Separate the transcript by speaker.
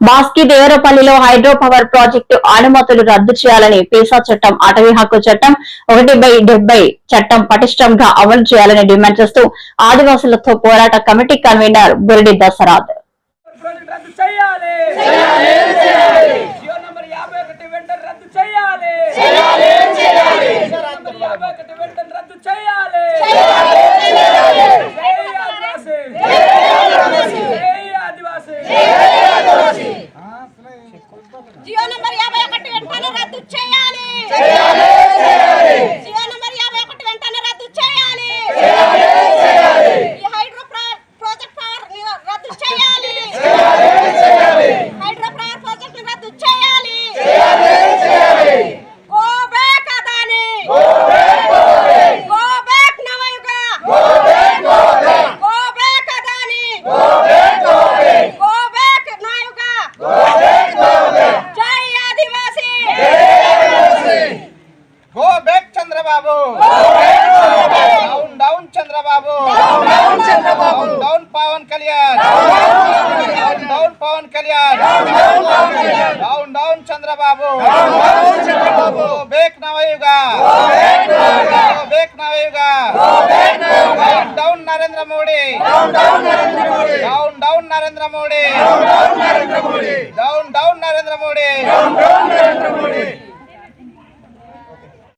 Speaker 1: బాస్కి దేవరపల్లిలో hydro power project అనుమతులు రద్దు చేయాలని పేసా చట్టం అటవీ హక్కు చట్టం ఒకటి బై డెబ్బై చట్టం పటిష్టంగా అమలు చేయాలని డిమాండ్ చేస్తూ ఆదివాసులతో పోరాట committee convener Buridi Dasarath
Speaker 2: project రద్దు చేయాలి జియో నంబర్ యాభై ఒకటి వెంటనే రద్దు చేయాలి జియో నంబర్ యాభై ఒకటి వెంటనే రద్దు చేయాలి జై ఆదివాసీ జై ఆదివాసీ
Speaker 3: జియో నంబర్ యాభై ఒకటి వెంటనే రద్దు చేయాలి జియో నంబర్ యాభై ఒకటి వెంటనే రద్దు చేయాలి ఈ హైడ్రో ప్రా- ప్రాజెక్ట్ పవర్ని రద్దు చేయాలి హైడ్రో పవర్ ప్రాజెక్ట్ని రద్దు చేయాలి go back Adani go back Navayuga go back Adani go back నాయుగ జై Adivasi
Speaker 4: go back Chandrababu. Down down Chandrababu. Down down Pavan Kalyan. Down Pavan Kalyan. Down down Chandrababu. Back back Navayuga go down Narendra Modi down down Narendra Modi down down Narendra Modi